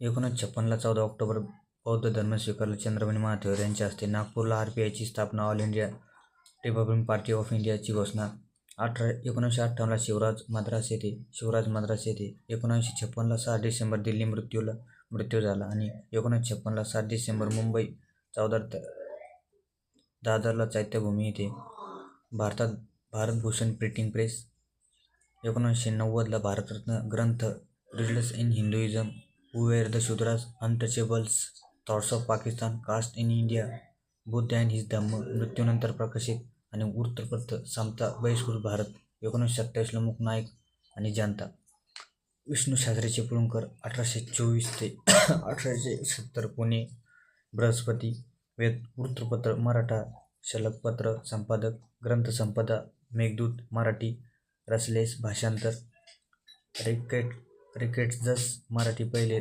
एकोणीसशे छप्पनला चौदा ऑक्टोबर बौद्ध धर्म स्वीकारला चंद्रमणी महाथेवर यांच्या हस्ते नागपूरला आर पी आयची स्थापना All India Republican Party of इंडियाची घोषणा. अठरा एकोणीसशे अठ्ठावन्नला शिवराज मद्रास येथे शिवराज मद्रास येथे एकोणीसशे छप्पनला सहा डिसेंबर दिल्ली मृत्यूला मृत्यू झाला आणि एकोणीसशे छप्पनला सात डिसेंबर मुंबई चौदा दादरला चैत्यभूमी येथे भारतात भारतभूषण प्रिंटिंग प्रेस. एकोणीसशे नव्वदला भारतरत्न ग्रंथ riddles in Hinduism who were the Shudras untouchables thoughts of Pakistan caste in India Buddha and his Dhamma मृत्यूनंतर प्रकाशित आणि वृत्तपत्र समता बहिष्कृत भारत एकोणीसशे सत्तावीसला मूकनायक आणि जनता विष्णू शास्त्री चिपळूणकर अठराशे चोवीस ते अठराशे सत्तर पुणे बृहस्पती वेद वृत्तपत्र मराठा शलकपत्र संपादक ग्रंथसंपदा मेघदूत मराठी रसलेस भाषांतर रेकेट क्रिकेट जस मराठी पहिले